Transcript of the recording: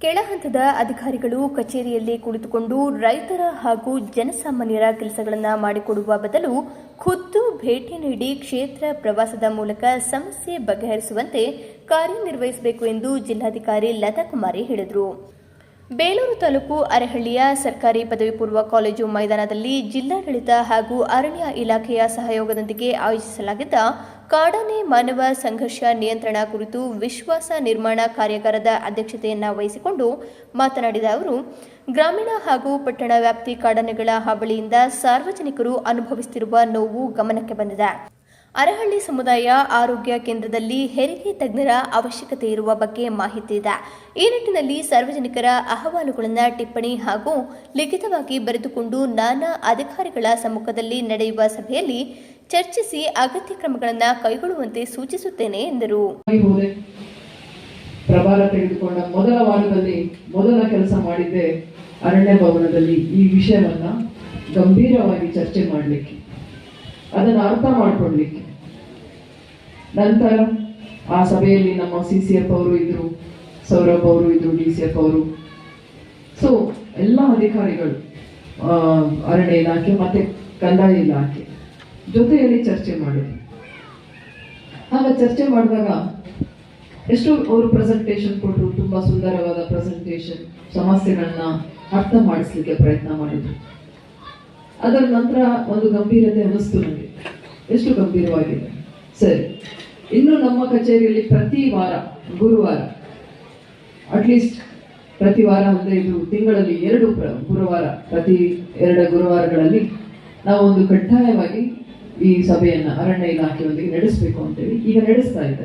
ಕೆಳಹಂತದ ಅಧಿಕಾರಿಗಳು ಕಚೇರಿಯಲ್ಲಿ ಕುಳಿತುಕೊಂಡು ರೈತರ ಹಾಗೂ ಜನಸಾಮಾನ್ಯರ ಕೆಲಸಗಳನ್ನು ಮಾಡಿಕೊಡುವ ಬದಲು ಖುದ್ದು ಭೇಟಿ ನೀಡಿ ಕ್ಷೇತ್ರ ಪ್ರವಾಸದ ಮೂಲಕ ಸಮಸ್ಯೆ ಬಗೆಹರಿಸುವಂತೆ ಕಾರ್ಯನಿರ್ವಹಿಸಬೇಕು ಎಂದು ಜಿಲ್ಲಾಧಿಕಾರಿ ಲತಾ ಕುಮಾರಿ ಹೇಳಿದರು. ಬೇಲೂರು ತಾಲೂಕು ಅರೆಹಳ್ಳಿಯ ಸರ್ಕಾರಿ ಪದವಿ ಪೂರ್ವ ಕಾಲೇಜು ಮೈದಾನದಲ್ಲಿ ಜಿಲ್ಲಾಡಳಿತ ಹಾಗೂ ಅರಣ್ಯ ಇಲಾಖೆಯ ಸಹಯೋಗದೊಂದಿಗೆ ಆಯೋಜಿಸಲಾಗಿದ್ದ ಕಾಡಾನೆ ಮಾನವ ಸಂಘರ್ಷ ನಿಯಂತ್ರಣ ಕುರಿತು ವಿಶ್ವಾಸ ನಿರ್ಮಾಣ ಕಾರ್ಯಾಗಾರದ ಅಧ್ಯಕ್ಷತೆಯನ್ನು ವಹಿಸಿಕೊಂಡು ಮಾತನಾಡಿದ ಅವರು, ಗ್ರಾಮೀಣ ಹಾಗೂ ಪಟ್ಟಣ ವ್ಯಾಪ್ತಿ ಕಾಡಾನೆಗಳ ಹಾವಳಿಯಿಂದ ಸಾರ್ವಜನಿಕರು ಅನುಭವಿಸುತ್ತಿರುವ ನೋವು ಗಮನಕ್ಕೆ ಬಂದಿದೆ. ಅರಹಳ್ಳಿ ಸಮುದಾಯ ಆರೋಗ್ಯ ಕೇಂದ್ರದಲ್ಲಿ ಹೆರಿಗೆ ತಜ್ಞರ ಅವಶ್ಯಕತೆ ಇರುವ ಬಗ್ಗೆ ಮಾಹಿತಿ ಇದೆ. ಈ ನಿಟ್ಟಿನಲ್ಲಿ ಸಾರ್ವಜನಿಕರ ಅಹವಾಲುಗಳನ್ನು ಟಿಪ್ಪಣಿ ಹಾಗೂ ಲಿಖಿತವಾಗಿ ಬರೆದುಕೊಂಡು ನಾನಾ ಅಧಿಕಾರಿಗಳ ಸಮ್ಮುಖದಲ್ಲಿ ನಡೆಯುವ ಸಭೆಯಲ್ಲಿ ಚರ್ಚಿಸಿ ಅಗತ್ಯ ಕ್ರಮಗಳನ್ನು ಕೈಗೊಳ್ಳುವಂತೆ ಸೂಚಿಸುತ್ತೇನೆ ಎಂದರು. ಪ್ರಭಾರ ತೆಗೆದುಕೊಂಡ ಮೊದಲ ವಾರದಲ್ಲಿ ಮೊದಲ ಕೆಲಸ ಮಾಡಿದ್ದೆ ಅರಣ್ಯ ಭವನದಲ್ಲಿ ಈ ವಿಷಯವನ್ನ ಗಂಭೀರವಾಗಿ ಚರ್ಚೆ ಮಾಡಲಿಕ್ಕೆ. ಅದನ್ನು ಅರ್ಥ ಮಾಡ್ಕೊಡ್ಲಿಕ್ಕೆ ನಂತರ ಆ ಸಭೆಯಲ್ಲಿ ನಮ್ಮ ಸಿ ಸಿ ಎಫ್ ಅವರು ಇದ್ರು, ಸೌರಭ್ ಅವರು ಇದ್ರು, ಡಿ ಸಿ ಎಫ್ ಅವರು. ಸೊ ಎಲ್ಲ ಅಧಿಕಾರಿಗಳು ಅರಣ್ಯ ಇಲಾಖೆ ಮತ್ತೆ ಕಂದಾಯ ಇಲಾಖೆ ಜೊತೆಯಲ್ಲಿ ಚರ್ಚೆ ಮಾಡಿದ್ರು. ಆಗ ಚರ್ಚೆ ಮಾಡಿದಾಗ ಎಷ್ಟು ಅವರು ಪ್ರೆಸೆಂಟೇಶನ್ ಕೊಟ್ಟರು ತುಂಬಾ ಸುಂದರವಾದ ಪ್ರೆಸೆಂಟೇಶನ್ ಸಮಸ್ಯೆಗಳನ್ನ ಅರ್ಥ ಮಾಡಿಸ್ಲಿಕ್ಕೆ ಪ್ರಯತ್ನ ಮಾಡಿದ್ರು. ಅದರ ನಂತರ ಒಂದು ಗಂಭೀರತೆ ಅನ್ನಿಸ್ತು ನನಗೆ ಎಷ್ಟು ಗಂಭೀರವಾಗಿದೆ. ಸರಿ. ಇನ್ನು ನಮ್ಮ ಕಚೇರಿಯಲ್ಲಿ ಪ್ರತಿ ವಾರ, ಗುರುವಾರ ಅಟ್ಲೀಸ್ಟ್ ಪ್ರತಿ ವಾರ ಅಂದರೆ ಇದು ತಿಂಗಳಲ್ಲಿ ಎರಡು ಗುರುವಾರ, ಪ್ರತಿ ಎರಡು ಗುರುವಾರಗಳಲ್ಲಿ ನಾವು ಒಂದು ಕಡ್ಡಾಯವಾಗಿ ಈ ಸಭೆಯನ್ನು ಅರಣ್ಯ ಇಲಾಖೆಯೊಂದಿಗೆ ನಡೆಸಬೇಕು ಅಂತೇಳಿ ಈಗ ನಡೆಸ್ತಾ ಇದ್ದಾರೆ.